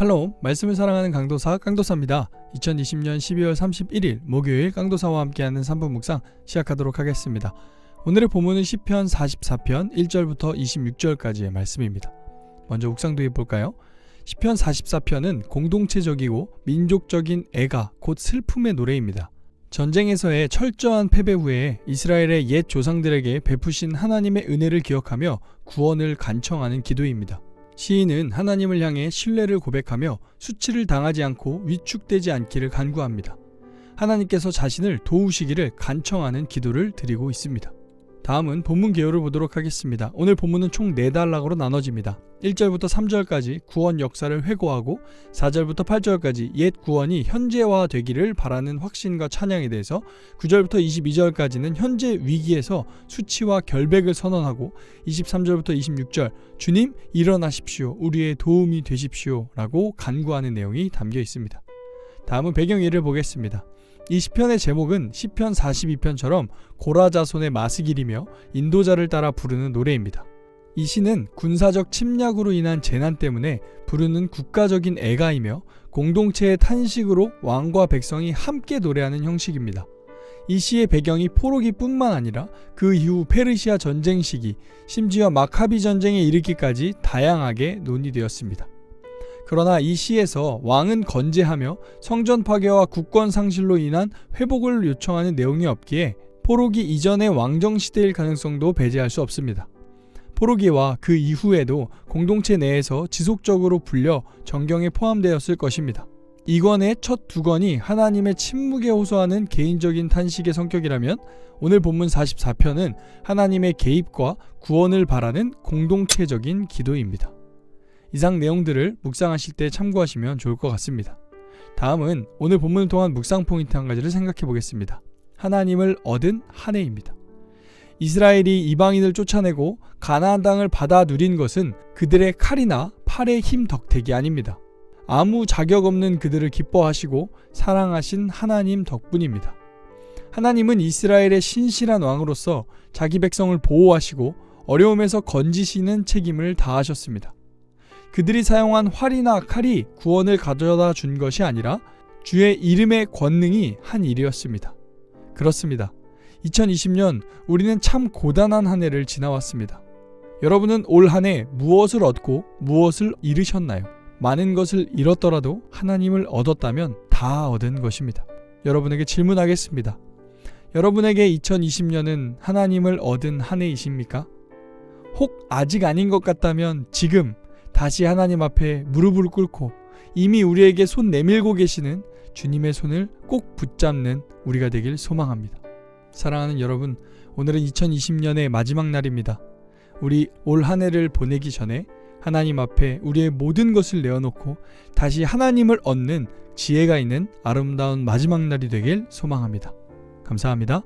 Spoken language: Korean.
샬롬, 말씀을 사랑하는 강도사 강도사입니다. 2020년 12월 31일 목요일 강도사와 함께하는 3분 묵상 시작하도록 하겠습니다. 오늘의 본문은 시편 44편 1절부터 26절까지의 말씀입니다. 먼저 묵상도 해볼까요? 시편 44편은 공동체적이고 민족적인 애가 곧 슬픔의 노래입니다. 전쟁에서의 철저한 패배 후에 이스라엘의 옛 조상들에게 베푸신 하나님의 은혜를 기억하며 구원을 간청하는 기도입니다. 시인은 하나님을 향해 신뢰를 고백하며 수치를 당하지 않고 위축되지 않기를 간구합니다. 하나님께서 자신을 도우시기를 간청하는 기도를 드리고 있습니다. 다음은 본문 개요를 보도록 하겠습니다. 오늘 본문은 총 4단락으로 나눠집니다. 1절부터 3절까지 구원 역사를 회고하고 4절부터 8절까지 옛 구원이 현재화 되기를 바라는 확신과 찬양에 대해서 9절부터 22절까지는 현재 위기에서 수치와 결백을 선언하고 23절부터 26절 주님 일어나십시오 우리의 도움이 되십시오 라고 간구하는 내용이 담겨 있습니다. 다음은 배경 예를 보겠습니다. 이 시편의 제목은 시편 42편처럼 고라자손의 마스길이며 인도자를 따라 부르는 노래입니다. 이 시는 군사적 침략으로 인한 재난 때문에 부르는 국가적인 애가이며 공동체의 탄식으로 왕과 백성이 함께 노래하는 형식입니다. 이 시의 배경이 포로기뿐만 아니라 그 이후 페르시아 전쟁 시기, 심지어 마카비 전쟁에 이르기까지 다양하게 논의되었습니다. 그러나 이 시에서 왕은 건재하며 성전 파괴와 국권 상실로 인한 회복을 요청하는 내용이 없기에 포로기 이전의 왕정 시대일 가능성도 배제할 수 없습니다. 포로기와 그 이후에도 공동체 내에서 지속적으로 불려 정경에 포함되었을 것입니다. 이 권의 첫 두 권이 하나님의 침묵에 호소하는 개인적인 탄식의 성격이라면 오늘 본문 44편은 하나님의 개입과 구원을 바라는 공동체적인 기도입니다. 이상 내용들을 묵상하실 때 참고하시면 좋을 것 같습니다. 다음은 오늘 본문을 통한 묵상 포인트 한 가지를 생각해 보겠습니다. 하나님을 얻은 한 해입니다. 이스라엘이 이방인을 쫓아내고 가나안 땅을 받아 누린 것은 그들의 칼이나 팔의 힘 덕택이 아닙니다. 아무 자격 없는 그들을 기뻐하시고 사랑하신 하나님 덕분입니다. 하나님은 이스라엘의 신실한 왕으로서 자기 백성을 보호하시고 어려움에서 건지시는 책임을 다하셨습니다. 그들이 사용한 활이나 칼이 구원을 가져다 준 것이 아니라 주의 이름의 권능이 한 일이었습니다. 그렇습니다. 2020년 우리는 참 고단한 한 해를 지나왔습니다. 여러분은 올 한 해 무엇을 얻고 무엇을 잃으셨나요? 많은 것을 잃었더라도 하나님을 얻었다면 다 얻은 것입니다. 여러분에게 질문하겠습니다. 여러분에게 2020년은 하나님을 얻은 한 해이십니까? 혹 아직 아닌 것 같다면 지금 다시 하나님 앞에 무릎을 꿇고 이미 우리에게 손 내밀고 계시는 주님의 손을 꼭 붙잡는 우리가 되길 소망합니다. 사랑하는 여러분, 오늘은 2020년의 마지막 날입니다. 우리 올 한 해를 보내기 전에 하나님 앞에 우리의 모든 것을 내어놓고 다시 하나님을 얻는 지혜가 있는 아름다운 마지막 날이 되길 소망합니다. 감사합니다.